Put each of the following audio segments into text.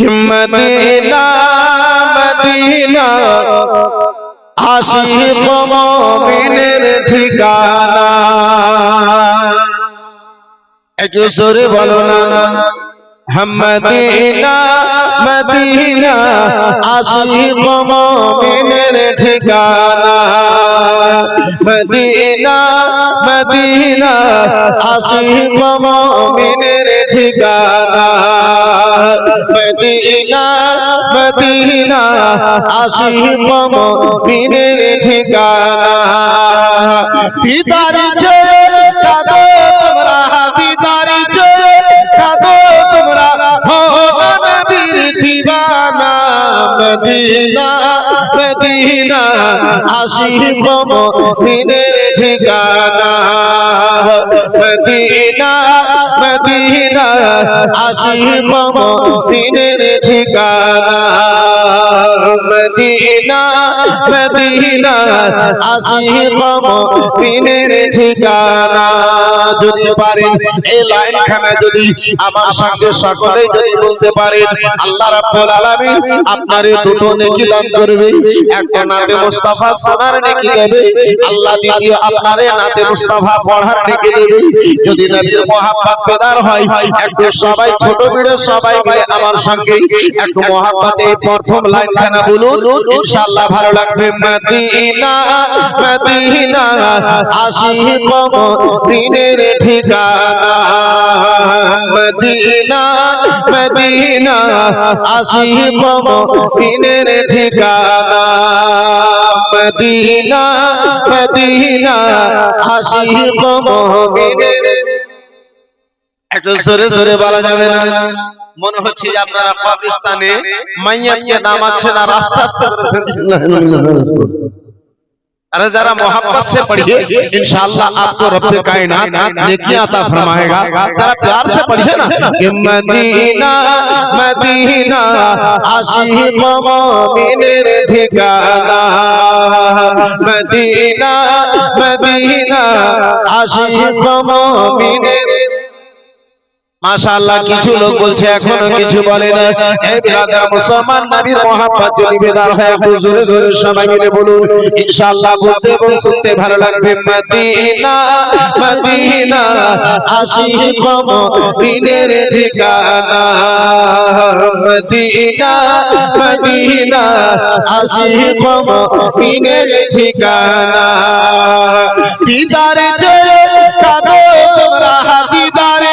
Medina Medina आशिक मोमिनेर ঠিকানা একটু জোরে বলো না মদিনা মদিনা আশিক মোমিনের ঠিকানা মদিনা মদিনা আশিক মোমিন মোমিনের ঠিকানা মদিনা মদিনা আশিক মোমিনের ঠিকানা পিতার মদিনা মদিনা আশিক মুমিনের ঠিকানা। মদিনা মদিনা আশিক মুমিনের ঠিকানা। মদিনা মদিনা আশিক মুমিনের ঠিকানা। যদি পারেন, এই লাইনখানা যদি আমার সঙ্গে সকলেই যদি বলতে পারেন, আল্লাহ রাব্বুল আলামিন আপনার দুটো নেকি দান করবে। একটা নাতে মুস্তাফা সোনার নেকি দেবে, আল্লাহ দ্বিতীয় আপনার নাতে মুস্তাফা পড়ার নেকি দেবে। যদি নবীর মোহাব্বত পেদার হয়, একটু সবাই ছোট বড় সবাই মিলে আমার সঙ্গে একটু মোহাব্বত প্রথম লাইনখানা বলুন। ইনশাআল্লাহ ভালো লাগবে। মদিনা মদিনা আশিক মুমিনের ঠিকানা, মদিনা মদিনা আশিক ঠিকানা। মদিনা মদিনা আশিক মুমিনের একটু জোরে জোরে বলা যাবে না। মনে হচ্ছে যে আপনারা পাকিস্তানে মাইয়াতকে নামাচ্ছেন আর আস্তে আস্তে। अरे जरा मोहब्बत से पढ़िए। इंशाल्लाह आपको रब कायनात नेकियाँ अता फरमाएगा। जरा प्यार से पढ़िए ना। कि मदीना मदीना आशिक मोमिन रे ठिकाना। मदीना मदीना आशिक मोमिन रे মাশাআল্লাহ কিছু লোক বলছে এখনও কিছু বলে না। এই ব্রাদার মুসলমান নবীর মোহাম্মদ যদি বেদার হয় একটু জোরে জোরে সবাই মিলে বলুন ইনশাআল্লাহ বলতে এবং শুনতে ভালো লাগবে। মদিনা মদিনা আশিক মুমিনের ঠিকানা। মদিনা মদিনা আশিক মুমিনের ঠিকানা। দিদারে চেয়ে কাঁদো তোমরা দিদারে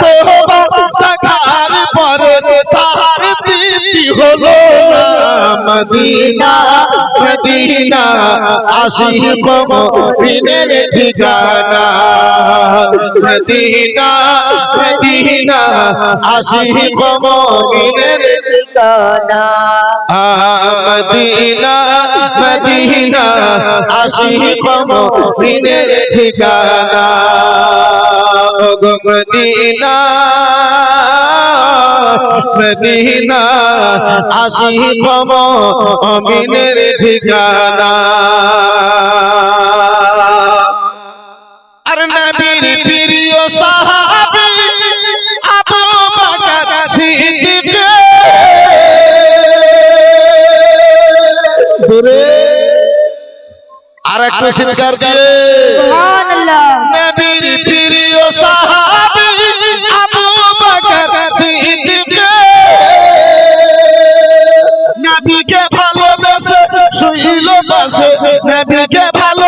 এত দেখার পরে তাহার দিদি হলো মদিনা মদিনা আশিক মুমিনের ঠিকানা। মদিনা মদিনা আশিক মুমিনের ঠিকানা। মদিনা মদিনা আশিক মুমিনের ঠিকানা। গো মদিনা মদিনা আশিক মুমিনের ঠিকানা। সাহাবী আবু বকর সিদ্দিক। দূরে। আর একটু চিৎকার দিয়ে সুবহানাল্লাহ। নবীর প্রিয় সাহাবী আবু বকর সিদ্দিক। নবীকে ভালোবেসে শুইল পাশে নবীকে ভালোবেসে শুইল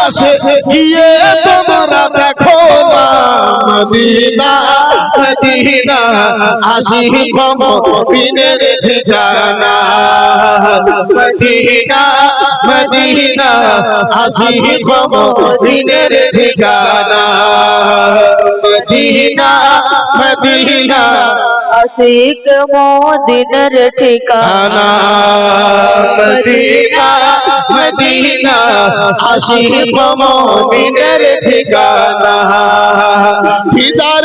পাশে গিয়ে তোমরা দেখো না মদিনা মদিনা, আশিক মুমিনের ঠিকানা। মদিনা মদিনা, আশিক মুমিনের ঠিকানা। মদিনা মদিনা আশিক মোদিনের ঠিকানা মদিনা মদিনা আশিক মুমিনের ঠিকানা দিদার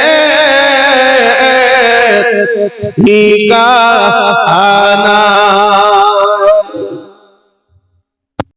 ঠিকানা